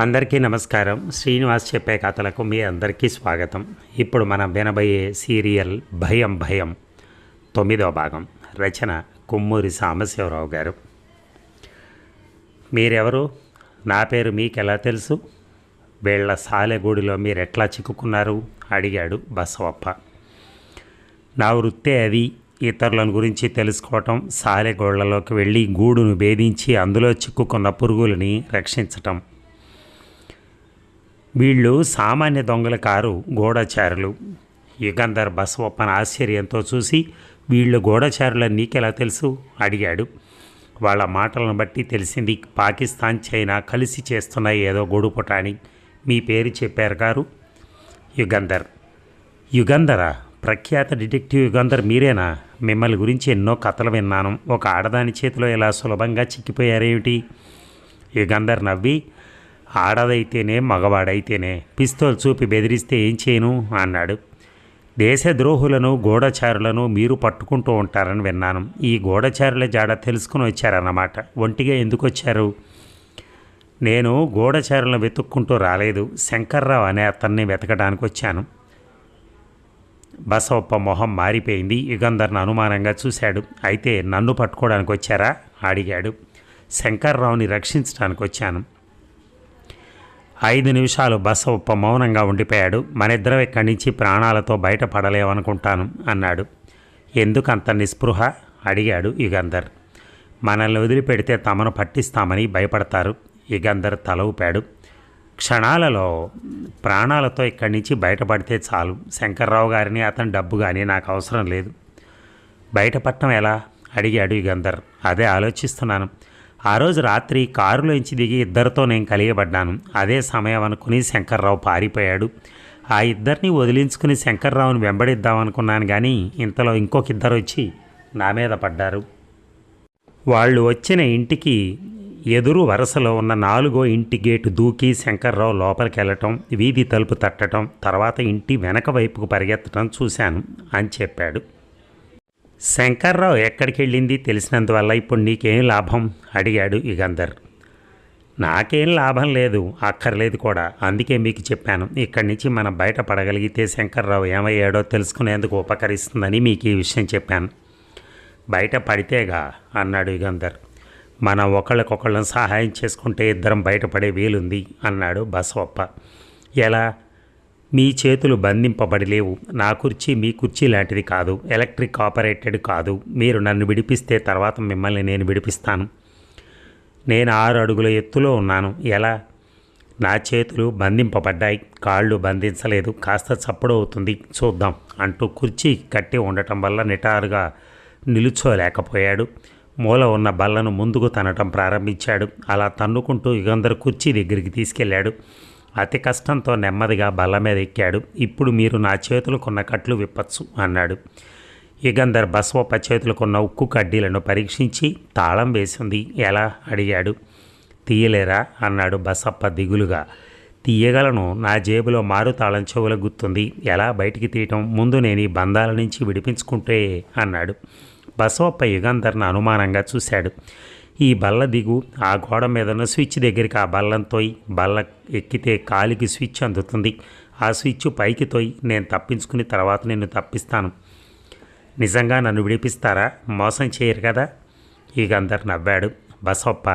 అందరికీ నమస్కారం. శ్రీనివాస్ చెప్పే కథలకు మీ అందరికీ స్వాగతం. ఇప్పుడు మనం వినబోయే సీరియల్ భయం భయం తొమ్మిదో భాగం. రచన కుమ్మూరి సాంబశివరావు గారు. మీరెవరు? నా పేరు మీకెలా తెలుసు? వీళ్ళ సాలెగూడిలో మీరు ఎట్లా చిక్కుకున్నారు? అడిగాడు బసవప్ప. నా వృత్తే అది. ఇతరులను గురించి తెలుసుకోవటం సాలెగోళ్ళలోకి వెళ్ళి గూడును భేదించి అందులో చిక్కుకున్న పురుగులని రక్షించటం. వీళ్ళు సామాన్య దొంగల కారు గూఢచారులు యుగంధర్ బసవప్పన ఆశ్చర్యంతో చూసి వీళ్ళు గూఢచారులని నీకెలా తెలుసు? అడిగాడు. వాళ్ళ మాటలను బట్టి తెలిసింది పాకిస్తాన్ చైనా కలిసి చేస్తున్న ఏదో గొడుపుట అని. మీ పేరు చెప్పారు గారు? యుగంధర్. యుగంధరా? ప్రఖ్యాత డిటెక్టివ్ యుగంధర్ మీరేనా? మిమ్మల్ని గురించి ఎన్నో కథలు విన్నాను. ఒక ఆడదాని చేతిలో ఇలా సులభంగా చిక్కిపోయారేమిటి? యుగంధర్ నవ్వి ఆడదైతేనే మగవాడైతేనే పిస్తోల్ చూపి బెదిరిస్తే ఏం చేయను? అన్నాడు. దేశద్రోహులను గూఢచారులను మీరు పట్టుకుంటూ ఉంటారని విన్నాను. ఈ గూఢచారుల జాడ తెలుసుకుని వచ్చారన్నమాట. ఒంటిగా ఎందుకు వచ్చారు? నేను గూఢచారులను వెతుక్కుంటూ రాలేదు. శంకర్రావు అనే అతన్ని వెతకడానికి వచ్చాను. బసవప్ప మొహం మారిపోయింది. యుగంధర్ను అనుమానంగా చూశాడు. అయితే నన్ను పట్టుకోవడానికి వచ్చారా? అడిగాడు. శంకర్రావుని రక్షించడానికి వచ్చాను. ఐదు నిమిషాలు బసవప్ప మౌనంగా ఉండిపోయాడు. మనిద్దరం ఇక్కడి నుంచి ప్రాణాలతో బయటపడలేమనుకుంటాను అన్నాడు. ఎందుకంత నిస్పృహ? అడిగాడు యుగంధర్. మనల్ని వదిలిపెడితే తమను పట్టిస్తామని భయపడతారు. యుగంధర్ తల ఊపాడు. క్షణాలలో ప్రాణాలతో ఇక్కడి నుంచి బయటపడితే చాలు. శంకర్రావు గారిని అతని డబ్బు కానీ నాకు అవసరం లేదు. బయటపడటం ఎలా? అడిగాడు యుగంధర్. అదే ఆలోచిస్తున్నాను. ఆ రోజు రాత్రి కారులోంచి దిగి ఇద్దరితో నేను కలియబడ్డాను. అదే సమయం అనుకుని శంకర్రావు పారిపోయాడు. ఆ ఇద్దరిని వదిలించుకుని శంకర్రావుని వెంబడిద్దామనుకున్నాను కానీ ఇంతలో ఇంకొక ఇద్దరు వచ్చి నా మీద పడ్డారు. వాళ్ళు వచ్చిన ఇంటికి ఎదురు వరుసలో ఉన్న నాలుగో ఇంటి గేటు దూకి శంకర్రావు లోపలికి వెళ్ళటం వీధి తలుపు తట్టడం తర్వాత ఇంటి వెనక వైపుకు పరిగెత్తడం చూశాను అని చెప్పాడు. శంకర్రావు ఎక్కడికి వెళ్ళింది తెలిసినందువల్ల ఇప్పుడు నీకేం లాభం? అడిగాడు యుగంధర్ నాకేం లాభం లేదు అక్కర్లేదు కూడా. అందుకే మీకు చెప్పాను. ఇక్కడి నుంచి మనం బయట పడగలిగితే శంకర్రావు ఏమయ్యాడో తెలుసుకునేందుకు ఉపకరిస్తుందని మీకు ఈ విషయం చెప్పాను. బయట పడితేగా అన్నాడు యుగంధర్ మనం ఒకళ్ళకొకళ్ళం సహాయం చేసుకుంటే ఇద్దరం బయటపడే వీలుంది అన్నాడు బసవప్ప. ఎలా? మీ చేతులు బంధింపబడి లేవు నా కుర్చీ మీ కుర్చీ లాంటిది కాదు. ఎలక్ట్రిక్ ఆపరేటెడ్ కాదు. మీరు నన్ను విడిపిస్తే తర్వాత మిమ్మల్ని నేను విడిపిస్తాను. నేను ఆరు అడుగుల ఎత్తులో ఉన్నాను. ఎలా? నా చేతులు బంధింపబడ్డాయి. కాళ్ళు బంధించలేదు. కాస్త చప్పుడు అవుతుంది. చూద్దాం అంటూ కుర్చీ కట్టి ఉండటం వల్ల నిటారుగా నిలుచోలేకపోయాడు. మూల ఉన్న బల్లను ముందుకు తనటం ప్రారంభించాడు. అలా తన్నుకుంటూ యుగంధర్ కుర్చీ దగ్గరికి తీసుకెళ్ళాడు. అతి కష్టంతో నెమ్మదిగా బల్ల మీద ఎక్కాడు. ఇప్పుడు మీరు నా చేతులకున్న కట్లు విప్పచ్చు అన్నాడు. యుగంధర్ బసవప్ప చేతులకున్న ఉక్కు కడ్డీలను పరీక్షించి తాళం వేసింది. ఎలా అడిగాడు. తీయలేరా అన్నాడు బసప్ప దిగులుగా. తీయగలను. నా జేబులో మారు తాళం చెవుల గుర్తుంది ఎలా బయటికి తీయటం? ముందు నేను ఈ బంధాల నుంచి విడిపించుకుంటే అన్నాడు. బసవప్ప యుగంధర్ను అనుమానంగా చూశాడు. ఈ బల్ల దిగు ఆ గోడ మీద ఉన్న స్విచ్ దగ్గరికి ఆ బల్లం బల్ల ఎక్కితే కాలికి స్విచ్ అందుతుంది. ఆ స్విచ్ పైకి తోయి నేను తప్పించుకుని తర్వాత నిన్ను తప్పిస్తాను. నిజంగా నన్ను విడిపిస్తారా? మోసం చేయరు కదా? యుగంధర్ నవ్వాడు. బసప్ప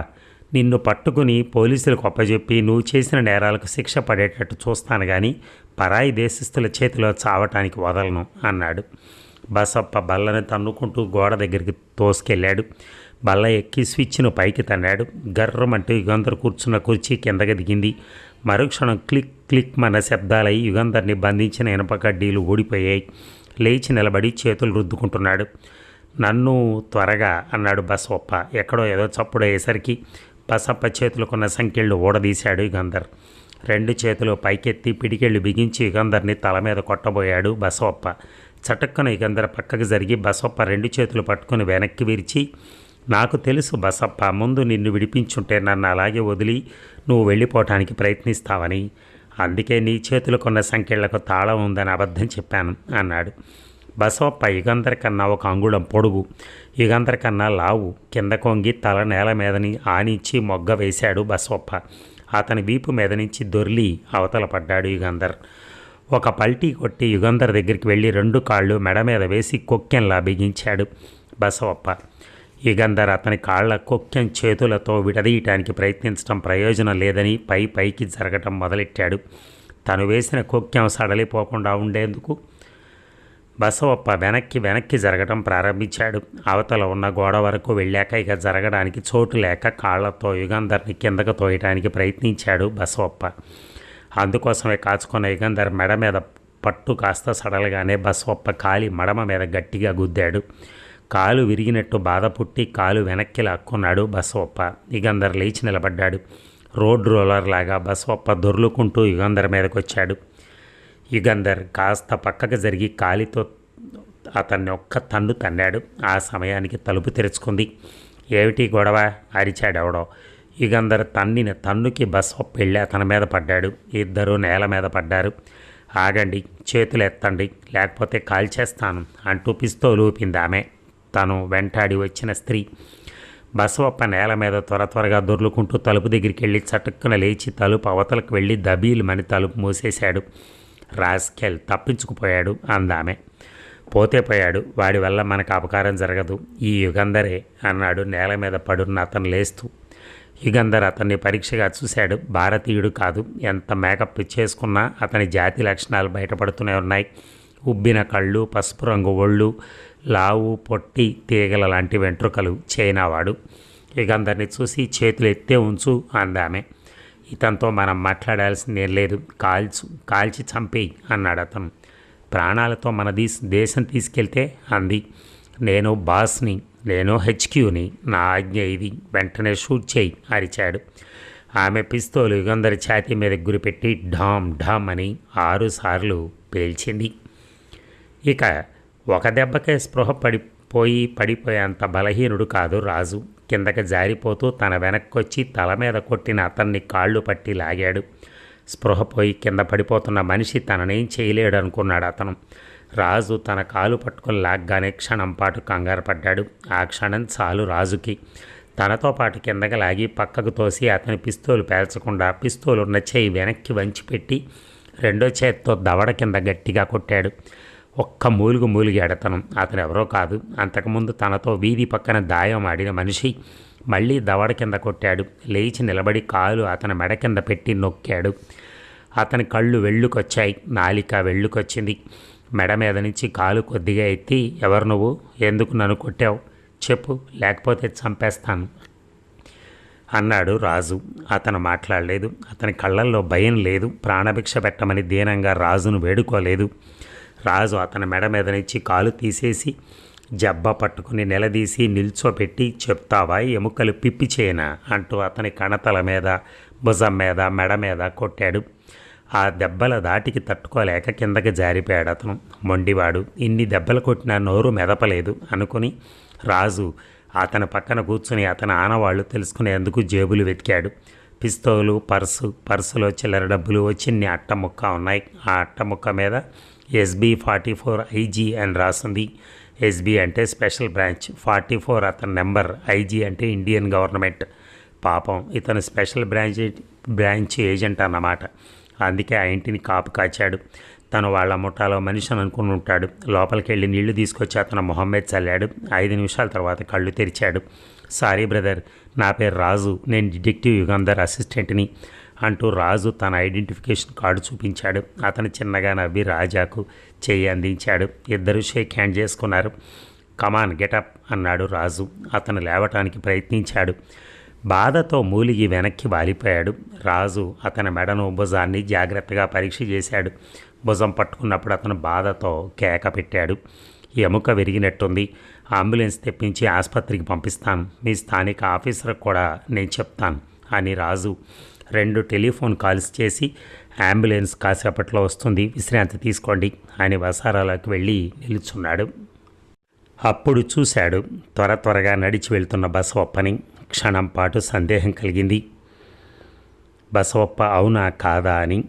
నిన్ను పట్టుకుని పోలీసులకు ఒప్పజెప్పి నువ్వు చేసిన నేరాలకు శిక్ష పడేటట్టు చూస్తాను కానీ పరాయి దేశస్థుల చేతిలో చావటానికి వదలను అన్నాడు. బసప్ప బల్లని తన్నుకుంటూ గోడ దగ్గరికి తోసుకెళ్ళాడు. బల్ల ఎక్కి స్విచ్ను పైకి తన్నాడు. గర్రమంటూ యుగంధర్ కూర్చున్న కుర్చీ కిందకి దిగింది. మరుక్షణం క్లిక్ క్లిక్ మన శబ్దాలై యుగంధర్ని బంధించిన ఇనప కడ్డీలు ఊడిపోయాయి. లేచి నిలబడి చేతులు రుద్దుకుంటున్నాడు. నన్ను త్వరగా అన్నాడు బసవప్ప. ఎక్కడో ఏదో చప్పుడు అయ్యేసరికి బసప్ప చేతులకున్న సంఖ్యలు ఊడదీశాడు యుగంధర్. రెండు చేతులు పైకెత్తి పిడికెళ్ళు బిగించి యుగంధర్ని తల మీద కొట్టబోయాడు బసవప్ప. చటక్కున యుగంధర్ పక్కకు జరిగి బసవప్ప రెండు చేతులు పట్టుకుని వెనక్కి విరిచి నాకు తెలుసు బసప్ప ముందు నిన్ను విడిపించుంటే నన్ను అలాగే వదిలి నువ్వు వెళ్ళిపోవటానికి ప్రయత్నిస్తావని. అందుకే నీ చేతులకున్న సంఖ్యలకు తాళం ఉందని అబద్ధం చెప్పాను అన్నాడు. బసవప్ప యుగంధర్ కన్నా ఒక అంగుళం పొడుగు యుగంధర్ కన్నా లావు కింద కొంగి తల నేల మీదని ఆనించి మొగ్గ వేశాడు బసవప్ప అతని వీపు మీద నుంచి దొర్లి అవతల పడ్డాడు యుగంధర్ ఒక పల్టీ కొట్టి యుగంధర్ దగ్గరికి వెళ్ళి రెండు కాళ్ళు మెడ మీద వేసి కొక్కెంలా బిగించాడు బసవప్ప యుగంధర్ అతని కాళ్ళ కొక్కెం చేతులతో విడదీయటానికి ప్రయత్నించడం ప్రయోజనం లేదని పై పైకి జరగటం మొదలెట్టాడు. తను వేసిన కొక్కెం సడలిపోకుండా ఉండేందుకు బసవప్ప వెనక్కి వెనక్కి జరగటం ప్రారంభించాడు. అవతల ఉన్న గోడ వరకు వెళ్ళాక ఇక జరగడానికి చోటు లేక కాళ్ళతో యుగంధర్ని కిందకు తోయటానికి ప్రయత్నించాడు బసవప్ప. అందుకోసమే కాచుకున్న యుగంధర్ మెడ మీద పట్టు కాస్త సడలగానే బసవప్ప కాలి మడమ మీద గట్టిగా గుద్దాడు. కాలు విరిగినట్టు బాధ పుట్టి కాలు వెనక్కి లాక్కున్నాడు బసవప్ప. యుగంధర్ లేచి నిలబడ్డాడు. రోడ్ రోలర్ లాగా బసవప్ప దొర్లుకుంటూ యుగంధర్ మీదకొచ్చాడు. యుగంధర్ కాస్త పక్కకు జరిగి కాలితో అతన్ని ఒక్క తన్ను తన్నాడు. ఆ సమయానికి తలుపు తెరుచుకుంది. ఏమిటి గొడవ? అరిచాడు ఎవడో యుగంధర్ తన్నిన తన్నుకి బసవప్ప వెళ్ళి అతని మీద పడ్డాడు. ఇద్దరు నేల మీద పడ్డారు. ఆగండి చేతులు ఎత్తండి లేకపోతే కాల్చేస్తాను అంటూ పిస్తోలు ఊపింది ఆమె. తను వెంటాడి వచ్చిన స్త్రీ. బసవప్ప నేల మీద త్వర త్వరగా దొర్లుకుంటూ తలుపు దగ్గరికి వెళ్ళి చటుక్కున లేచి తలుపు అవతలకు వెళ్ళి దబీలుమని తలుపు మూసేశాడు. రాస్కెల్ తప్పించుకుపోయాడు అందామె. పోతే పోయాడు. వాడి వల్ల మనకు అపకారం జరగదు. ఈ యుగంధరే అన్నాడు నేల మీద పడున్న అతను లేస్తూ. యుగంధర్ అతన్ని పరీక్షగా చూశాడు. భారతీయుడు కాదు. ఎంత మేకప్ చేసుకున్నా అతని జాతి లక్షణాలు బయటపడుతూనే ఉన్నాయి. ఉబ్బిన కళ్ళు పసుపు రంగు ఒళ్ళు లావు పొట్టి తీగల లాంటి వెంట్రుకలు చైనావాడు యుగంధర్ని చూసి చేతులు ఎత్తే ఉంచు అందామె. ఇతనితో మనం మాట్లాడాల్సిందేం లేదు. కాల్చు కాల్చి చంపేయి అన్నాడు అతను. ప్రాణాలతో మన దీస్ దేశం తీసుకెళ్తే అంది. నేను బాస్ని నేను హెచ్క్యూని. నా ఆజ్ఞ ఇది. వెంటనే షూట్ చేయి అరిచాడు. ఆమె పిస్తోలు యుగంధరి ఛాతీ మీద గురిపెట్టి ఢామ్ ఢామ్ అని ఆరుసార్లు పేల్చింది. ఇక ఒక దెబ్బకే స్పృహ పడిపోయి పడిపోయేంత బలహీనుడు కాదు రాజు. కిందకి జారిపోతూ తన వెనక్కొచ్చి తల మీద కొట్టిన అతన్ని కాళ్ళు పట్టి లాగాడు. స్పృహ పోయి కింద పడిపోతున్న మనిషి తననేం చేయలేడు అనుకున్నాడు అతను. రాజు తన కాలు పట్టుకుని లాగ్గానే క్షణం పాటు కంగారు పడ్డాడు. ఆ క్షణం చాలు రాజుకి. తనతో పాటు కిందకి లాగి పక్కకు తోసి అతని పిస్తోలు పేల్చకుండా పిస్తోలు ఉన్న చేయి వెనక్కి వంచిపెట్టి రెండో చేత్తో దవడ కింద గట్టిగా కొట్టాడు. ఒక్క మూలుగు మూలిగాడు అతను అతను ఎవరో కాదు. అంతకుముందు తనతో వీధి పక్కన దాయం ఆడిన మనిషి మళ్ళీ దవడ కింద కొట్టాడు. లేచి నిలబడి కాలు అతని మెడ కింద పెట్టి నొక్కాడు. అతని కళ్ళు వెళ్ళుకొచ్చాయి నాలిక వెళ్ళుకొచ్చింది మెడ మీద నుంచి కాలు కొద్దిగా ఎత్తి ఎవరు నువ్వు? ఎందుకు నన్ను కొట్టావు? చెప్పు లేకపోతే చంపేస్తాను. అన్నాడు రాజు. అతను మాట్లాడలేదు. అతని కళ్ళల్లో భయం లేదు. ప్రాణభిక్ష పెట్టమని దీనంగా రాజును వేడుకోలేదు. రాజు అతని మెడ మీద నుంచి కాలు తీసేసి జబ్బ పట్టుకుని నిలదీసి నిల్చోపెట్టి చెప్తావా? ఎముకలు పిప్పి చేయనా అంటూ అతని కణతల మీద భుజం మీద మెడ మీద కొట్టాడు. ఆ దెబ్బల దాటికి తట్టుకోలేక కిందకి జారిపోయాడు అతను. మొండివాడు ఇన్ని దెబ్బలు కొట్టినా నోరు మెదపలేదు అనుకుని రాజు అతని పక్కన కూర్చుని అతని ఆనవాళ్ళు తెలుసుకునేందుకు జేబులు వెతికాడు. పిస్తోలు పర్సు పర్సులో చిల్లర డబ్బులు వచ్చిన్ని అట్ట ముక్క ఉన్నాయి. ఆ అట్ట ముక్క మీద ఎస్బీ ఫార్టీ ఫోర్ ఐజీ అని రాసింది. ఎస్బీ అంటే స్పెషల్ బ్రాంచ్. ఫార్టీ ఫోర్ అతని నెంబర్ ఐజీ అంటే ఇండియన్ గవర్నమెంట్. పాపం ఇతను స్పెషల్ బ్రాంచ్ బ్రాంచ్ ఏజెంట్ అన్నమాట. అందుకే ఆ ఇంటిని కాపు కాచాడు. తను వాళ్ళ ముఠాలో మనిషి అని అనుకుని ఉంటాడు. లోపలికి వెళ్ళి నీళ్ళు తీసుకొచ్చి అతను మొహమ్మద్ చల్లాడు. ఐదు నిమిషాల తర్వాత కళ్ళు తెరిచాడు. సారీ బ్రదర్ నా పేరు రాజు. నేను డిటెక్టివ్ యుగంధర్ అసిస్టెంట్ని. అంటూ రాజు తన ఐడెంటిఫికేషన్ కార్డు చూపించాడు. అతను చిన్నగా నవ్వి రాజాకు చేయి అందించాడు. ఇద్దరు షేక్ హ్యాండ్ చేసుకున్నారు. కమాన్ గెటప్ అన్నాడు రాజు. అతను లేవటానికి ప్రయత్నించాడు. బాధతో మూలిగి వెనక్కి వాలిపోయాడు. రాజు అతని మెడను భుజాన్ని జాగ్రత్తగా పరీక్ష చేశాడు. భుజం పట్టుకున్నప్పుడు అతను బాధతో కేక పెట్టాడు. ఎముక విరిగినట్టుంది. అంబులెన్స్ తెప్పించి ఆసుపత్రికి పంపిస్తాను. మీ స్థానిక ఆఫీసర్ కూడా నేను చెప్తాను అని రాజు రెండు టెలిఫోన్ కాల్స్ చేసి అంబులెన్స్ కాసేపట్లో వస్తుంది. విశ్రాంతి తీసుకోండి. అని వసారాలకు వెళ్ళి నిలుచున్నాడు. అప్పుడు చూశాడు. త్వర త్వరగా నడిచి వెళ్తున్న బసవప్పని క్షణం పాటు సందేహం కలిగింది. బసవప్ప అవునా కాదా అని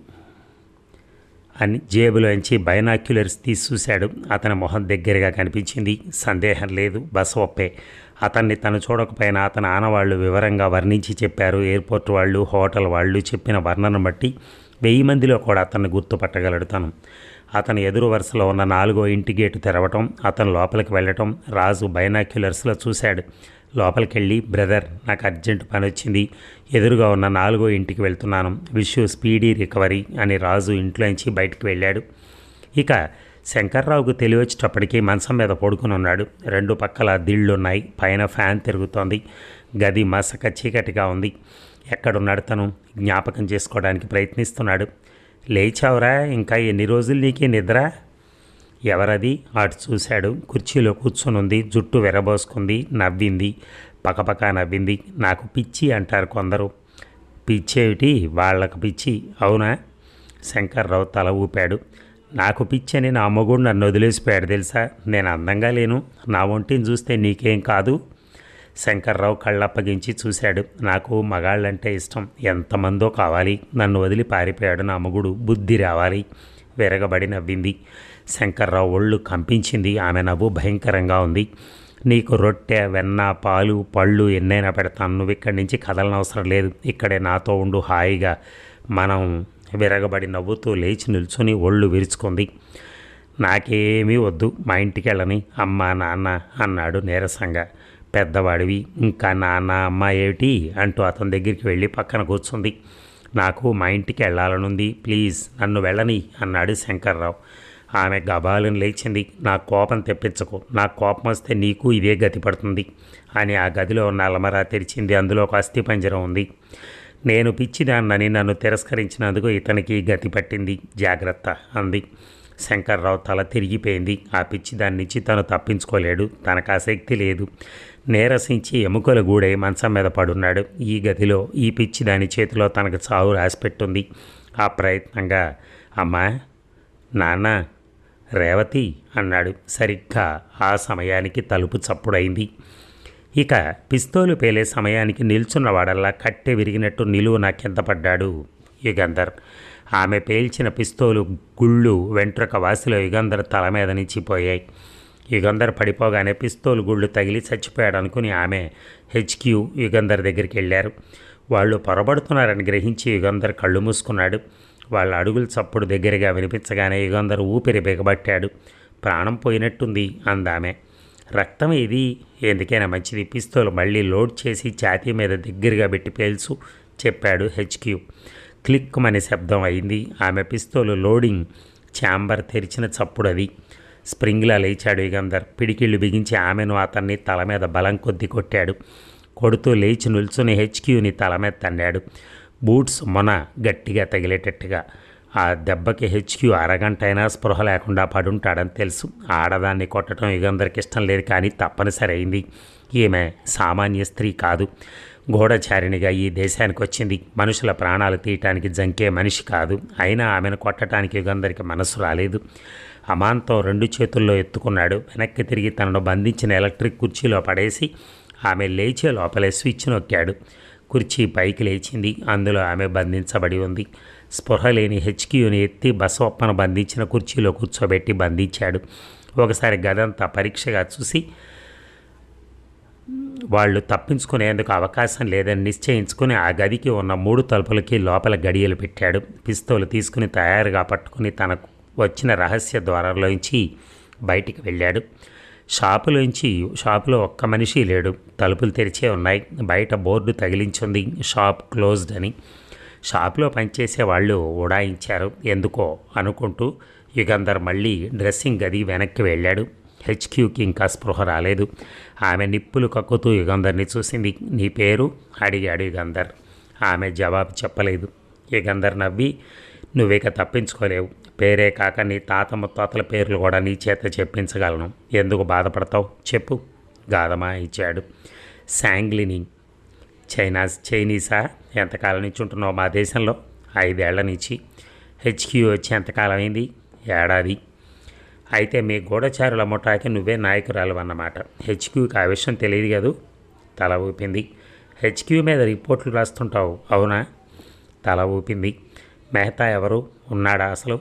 అని జేబులోంచి బైనాక్యులర్స్ తీసి చూశాడు. అతని మొహం దగ్గరగా కనిపించింది. సందేహం లేదు. బసవప్పే అతన్ని తను చూడకపోయినా అతని ఆనవాళ్ళు వివరంగా వర్ణించి చెప్పారు. ఎయిర్పోర్ట్ వాళ్ళు హోటల్ వాళ్ళు చెప్పిన వర్ణన బట్టి వెయ్యి మందిలో కూడా అతన్ని గుర్తుపట్టగలడు తను. అతని ఎదురు వరుసలో ఉన్న నాలుగో ఇంటి గేటు తెరవటం అతను లోపలికి వెళ్ళటం రాజు బైనాక్యులర్స్లో చూశాడు. లోపలికి వెళ్ళి బ్రదర్ నాకు అర్జెంట్ పని వచ్చింది ఎదురుగా ఉన్న నాలుగో ఇంటికి వెళ్తున్నాను. విష్ స్పీడీ రికవరీ అని రాజు ఇంట్లోంచి బయటికి వెళ్ళాడు. ఇక శంకర్రావుకు తెలివచ్చేటప్పటికీ మంచం మీద పడుకుని ఉన్నాడు. రెండు పక్కల దిళ్ళున్నాయి. పైన ఫ్యాన్ తిరుగుతోంది. గది మసక చీకటిగా ఉంది. ఎక్కడున్నాడు తను? జ్ఞాపకం చేసుకోవడానికి ప్రయత్నిస్తున్నాడు. లేచావురా? ఇంకా ఎన్ని రోజులు నీకే నిద్ర? ఎవరది? అటు చూశాడు. కుర్చీలో కూర్చునుంది జుట్టు వెరబోసుకుంది. నవ్వింది. పకపక నవ్వింది. నాకు పిచ్చి అంటారు కొందరు. పిచ్చేమిటి? వాళ్ళకు పిచ్చి. అవునా? శంకర్రావు తల ఊపాడు. నాకు పిచ్చని నా అమ్మగుడు నన్ను వదిలేసిపోయాడు తెలుసా? నేను అందంగా లేను. నా ఒంటిని చూస్తే నీకేం కాదు? శంకర్రావు కళ్ళప్పగించి చూశాడు. నాకు మగాళ్ళంటే ఇష్టం. ఎంతమందో కావాలి. నన్ను వదిలి పారిపోయాడు నా అమ్మగుడు బుద్ధి రావాలి. విరగబడి నవ్వింది. శంకర్రావు ఒళ్ళు కంపించింది. ఆమె నవ్వు భయంకరంగా ఉంది. నీకు రొట్టె వెన్న పాలు పళ్ళు ఎన్నైనా పెడతాను. నువ్వు ఇక్కడి నుంచి కదలనవసరం లేదు. ఇక్కడే నాతో ఉండు హాయిగా. మనం విరగబడి నవ్వుతూ లేచి నిల్చుని ఒళ్ళు విరుచుకుంది. నాకేమీ వద్దు మా ఇంటికి వెళ్ళని. అమ్మ నాన్న అన్నాడు నీరసంగా. పెద్దవాడివి ఇంకా నాన్న అమ్మ ఏమిటి? అంటూ అతని దగ్గరికి వెళ్ళి పక్కన కూర్చుంది. నాకు మా ఇంటికి వెళ్ళాలనుంది ప్లీజ్ నన్ను వెళ్ళని అన్నాడు శంకర్రావు. ఆమె గబాలను లేచింది. నా కోపం తెప్పించకు. నా కోపం వస్తే నీకు ఇదే గతి పడుతుంది అని ఆ గదిలో ఉన్న అలమరా తెరిచింది. అందులో ఒక అస్థిపంజరం ఉంది. నేను పిచ్చిదాన్నని నన్ను తిరస్కరించినందుకు ఇతనికి గతి పట్టింది. జాగ్రత్త అంది. శంకర్రావు తల తిరిగిపోయింది. ఆ పిచ్చి దాని నుంచి తను తప్పించుకోలేడు. తనకు ఆసక్తి లేదు. నేరసించి ఎముకల గూడే మంచం మీద పడున్నాడు. ఈ గదిలో ఈ పిచ్చి దాని చేతిలో తనకు చావు రాసిపెట్టుంది. ఆ ప్రయత్నంగా అమ్మా నాన్న రేవతి అన్నాడు. సరిగ్గా ఆ సమయానికి తలుపు చప్పుడైంది. ఇక పిస్తోలు పేలే సమయానికి నిల్చున్నవాడల్లా కట్టె విరిగినట్టు నిలువు నాకెంత పడ్డాడు యుగంధర్. ఆమె పేల్చిన పిస్తోలు గుళ్ళు వెంట్రుక వాసిలో యుగంధర్ తల మీద నిచ్చిపోయాయి యుగంధర్ పడిపోగానే పిస్తోలు గుళ్ళు తగిలి చచ్చిపోయాడు అనుకుని ఆమె హెచ్క్యూ యుగంధర్ దగ్గరికి వెళ్ళారు. వాళ్ళు పొరబడుతున్నారని గ్రహించి యుగంధర్ కళ్ళు మూసుకున్నాడు. వాళ్ళ అడుగులు చప్పుడు దగ్గరగా వినిపించగానే యుగంధర్ ఊపిరి బిగబట్టాడు. ప్రాణం పోయినట్టుంది అందామె. రక్తం ఇది ఎందుకైనా మంచిది. పిస్తోలు మళ్ళీ లోడ్ చేసి ఛాతీ మీద దగ్గరగా పెట్టి పేల్చు చెప్పాడు హెచ్క్యూ క్లిక్ అనే శబ్దం అయింది. ఆమె పిస్తోలు లోడింగ్ ఛాంబర్ తెరిచిన చప్పుడు అది స్ప్రింగ్లా లేచాడు యుగంధర్. పిడికిళ్ళు బిగించి ఆమెను అతన్ని తల మీద బలం కొద్ది కొట్టాడు. కొడుతూ లేచి నిల్చుని హెచ్క్యూని తల మీద తన్నాడు. బూట్స్ మొన గట్టిగా తగిలేటట్టుగా ఆ దెబ్బకి హెచ్క్యూ అరగంట అయినా స్పృహ లేకుండా పడుంటాడని తెలుసు. ఆడదాన్ని కొట్టడం యుగంధర్కి ఇష్టం లేదు కానీ తప్పనిసరి అయింది. ఈమె సామాన్య స్త్రీ కాదు. గూఢచారిణిగా ఈ దేశానికి వచ్చింది. మనుషుల ప్రాణాలు తీయటానికి జంకే మనిషి కాదు. అయినా ఆమెను కొట్టడానికి యుగందరికి మనసు రాలేదు. అమాంతం రెండు చేతుల్లో ఎత్తుకున్నాడు. వెనక్కి తిరిగి తనను బంధించిన ఎలక్ట్రిక్ కుర్చీలో పడేసి ఆమె లేచే లోపలే స్విచ్ నొక్కాడు. కుర్చీ పైకి లేచింది. అందులో ఆమె బంధించబడి ఉంది. స్పృహ లేని హెచ్క్యూని ఎత్తి బసవప్పను బంధించిన కుర్చీలో కూర్చోబెట్టి బంధించాడు. ఒకసారి గదంతా పరీక్షగా చూసి వాళ్ళు తప్పించుకునేందుకు అవకాశం లేదని నిశ్చయించుకుని ఆ గదికి ఉన్న మూడు తలుపులకి లోపల గడియలు పెట్టాడు. పిస్తోలు తీసుకుని తయారుగా పట్టుకుని తనకు వచ్చిన రహస్య ద్వారంలోంచి బయటికి వెళ్ళాడు. షాపులోంచి షాపులో ఒక్క మనిషి లేడు. తలుపులు తెరిచే ఉన్నాయి. బయట బోర్డు తగిలించుంది. షాప్ క్లోజ్డ్ అని. షాప్లో పనిచేసే వాళ్ళు ఉడాయించారు. ఎందుకో అనుకుంటూ యుగంధర్ మళ్ళీ డ్రెస్సింగ్ గది వెనక్కి వెళ్ళాడు. హెచ్క్యూకి ఇంకా స్పృహ రాలేదు. ఆమె నిప్పులు కక్కుతూ యుగంధర్ని చూసింది. నీ పేరు? అడిగాడు యుగంధర్. ఆమె జవాబు చెప్పలేదు. యుగంధర్ నవ్వి నువ్విక తప్పించుకోలేవు. పేరే కాక నీ తాత ముత్తాతల పేర్లు కూడా నీ చేత చెప్పించగలను. ఎందుకు బాధపడతావు? చెప్పు. గాదమా ఇచ్చాడు. శాంగ్లిని. చైనా చైనీసా? ఎంతకాలం నుంచి ఉంటున్నావు మా దేశంలో? ఐదేళ్ళ నుంచి. హెచ్క్యూ వచ్చి ఎంతకాలమైంది ఏడాది. అయితే మీ గూఢచారుల ముఠాకి నువ్వే నాయకురాలు అన్నమాట. హెచ్క్యూకి ఆ విషయం తెలియదు కదూ? తల ఊపింది. హెచ్క్యూ మీద రిపోర్ట్లు రాస్తుంటావు అవునా? తల ఊపింది. మెహతా ఎవరు? ఉన్నాడా అసలు?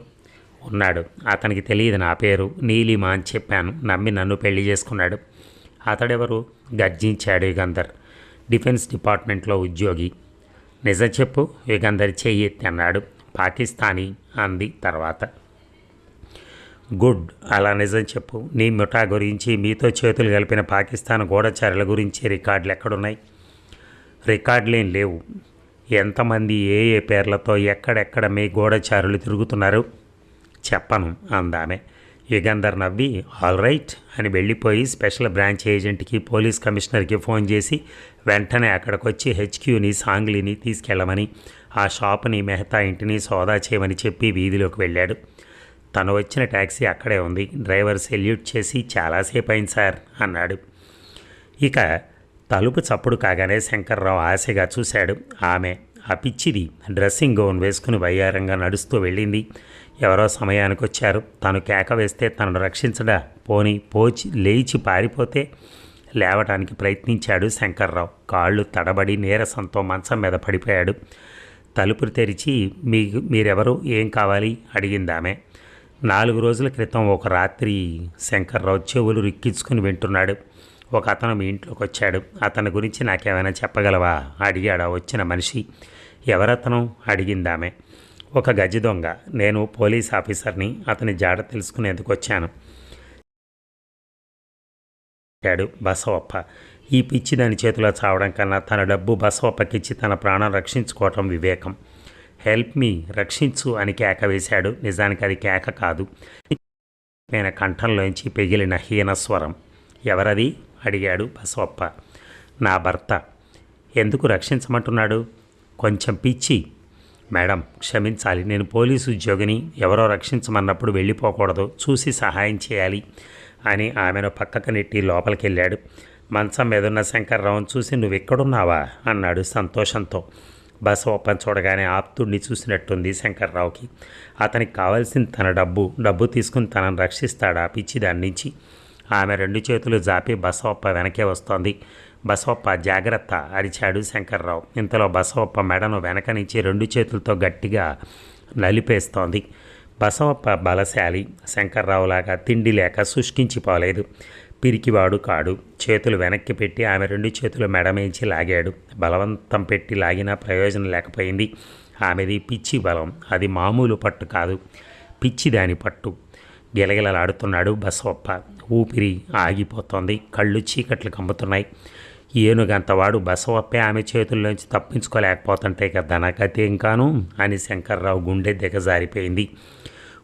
ఉన్నాడు. అతనికి తెలియదు నా పేరు. నీలిమా అని చెప్పాను. నమ్మి నన్ను పెళ్ళి చేసుకున్నాడు. అతడెవరు? గర్జించాడు యుగంధర్ డిఫెన్స్ డిపార్ట్మెంట్లో ఉద్యోగి. నిజం చెప్పు యుగంధర్ చెయ్యి ఎత్తి అన్నాడు పాకిస్తానీ అంది తర్వాత. గుడ్ అలా నిజం చెప్పు. నీ ముఠా గురించి మీతో చేతులు కలిపిన పాకిస్తాన్ గూఢచారుల గురించి రికార్డులు ఎక్కడున్నాయి? రికార్డులేం లేవు. ఎంతమంది ఏ ఏ పేర్లతో ఎక్కడెక్కడ మీ గూఢచారులు తిరుగుతున్నారు? చెప్పను అందామే. యుగంధర్ నవ్వి ఆల్ రైట్ అని వెళ్ళిపోయి స్పెషల్ బ్రాంచ్ ఏజెంట్కి పోలీస్ కమిషనర్కి ఫోన్ చేసి వెంటనే అక్కడికి వచ్చి హెచ్క్యూని సాంగ్లీని తీసుకెళ్ళమని ఆ షాప్ని మెహతా ఇంటిని సోదా చేయమని చెప్పి వీధిలోకి వెళ్ళాడు. తను వచ్చిన ట్యాక్సీ అక్కడే ఉంది. డ్రైవర్ సెల్యూట్ చేసి చాలాసేపు అయింది సార్ అన్నాడు. ఇక తలుపు చప్పుడు కాగానే శంకర్రావు ఆశగా చూశాడు. ఆమె ఆ పిచ్చిది డ్రెస్సింగ్ గౌన్ వేసుకుని వయ్యారంగా నడుస్తూ వెళ్ళింది. ఎవరో సమయానికి వచ్చారు. తను కేక వేస్తే తనను రక్షించడా? పోని పోచి లేచి పారిపోతే లేవటానికి ప్రయత్నించాడు శంకర్రావు. కాళ్ళు తడబడి నీరసంతో మంచం మీద పడిపోయాడు. తలుపులు తెరిచి మీ మీరెవరు? ఏం కావాలి? అడిగిందామె నాలుగు రోజుల క్రితం ఒక రాత్రి శంకర్రావు చెవులు రిక్కించుకుని వింటున్నాడు. ఒక అతను మీ ఇంట్లోకి వచ్చాడు. అతని గురించి నాకేమైనా చెప్పగలవా? అడిగాడు ఆ వచ్చిన మనిషి. ఎవరతను? అడిగిందామె ఒక గజి దొంగ. నేను పోలీస్ ఆఫీసర్ని అతని జాడ తెలుసుకునేందుకు వచ్చాను. బసవప్ప. ఈ పిచ్చి దాని చేతిలో చావడం కన్నా తన డబ్బు బసవప్పకిచ్చి తన ప్రాణం రక్షించుకోవటం వివేకం. హెల్ప్ మీ రక్షించు అని కేక వేశాడు. నిజానికి అది కేక కాదు. నేను కంఠంలోంచి పెగిలిన హీనస్వరం ఎవరది? అడిగాడు బసవప్ప. నా భర్త. ఎందుకు రక్షించమంటున్నాడు? కొంచెం పిచ్చి. మేడం క్షమించాలి. నేను పోలీసు ఉద్యోగిని. ఎవరో రక్షించమన్నప్పుడు వెళ్ళిపోకూడదు. చూసి సహాయం చేయాలి అని ఆమెను పక్కకు నెట్టి లోపలికి వెళ్ళాడు మంచం మీదున్న శంకర్రావును చూసి నువ్వు ఎక్కడున్నావా అన్నాడు సంతోషంతో. బస్ ఓపెన్ చూడగానే ఆప్తుడిని చూసినట్టుంది శంకర్రావుకి. అతనికి కావాల్సిన తన డబ్బు డబ్బు తీసుకుని తనను రక్షిస్తాడా పిచ్చి దాని నుంచి? ఆమె రెండు చేతులు జాపి బసవప్ప వెనకే వస్తోంది. బసవప్ప జాగ్రత్త అరిచాడు శంకర్రావు. ఇంతలో బసవప్ప మెడను వెనక నుంచి రెండు చేతులతో గట్టిగా నలిపేస్తోంది. బసవప్ప బలశాలి శంకర్రావులాగా తిండి లేక శుష్కించిపోలేదు పిరికివాడు కాడు. చేతులు వెనక్కి పెట్టి ఆమె రెండు చేతులు మెడమేంచి లాగాడు. బలవంతం పెట్టి లాగినా ప్రయోజనం లేకపోయింది. ఆమెది పిచ్చి బలం. అది మామూలు పట్టు కాదు. పిచ్చి దాని పట్టు. గిలగిలలాడుతున్నాడు బసవప్ప. ఊపిరి ఆగిపోతోంది. కళ్ళు చీకట్లు కమ్ముతున్నాయి. ఏనుగంతవాడు బసవప్పే ఆమె చేతుల్లోంచి తప్పించుకోలేకపోతుంటే కదా నా కథ ఏం అని శంకర్రావు గుండె దిగజారిపోయింది.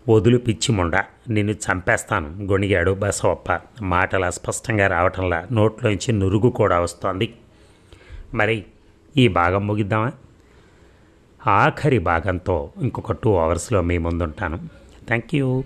వదులు పిచ్చి ముండ నిన్ను చంపేస్తాను గొణిగాడు బసవప్ప. మాటలు అస్పష్టంగా రావటంలా నోట్లోంచి నురుగు కూడా వస్తోంది. మరి ఈ భాగం ముగిద్దామా? ఆఖరి భాగంతో ఇంకొక టూ అవర్స్లో మీ ముందుంటాను. Thank you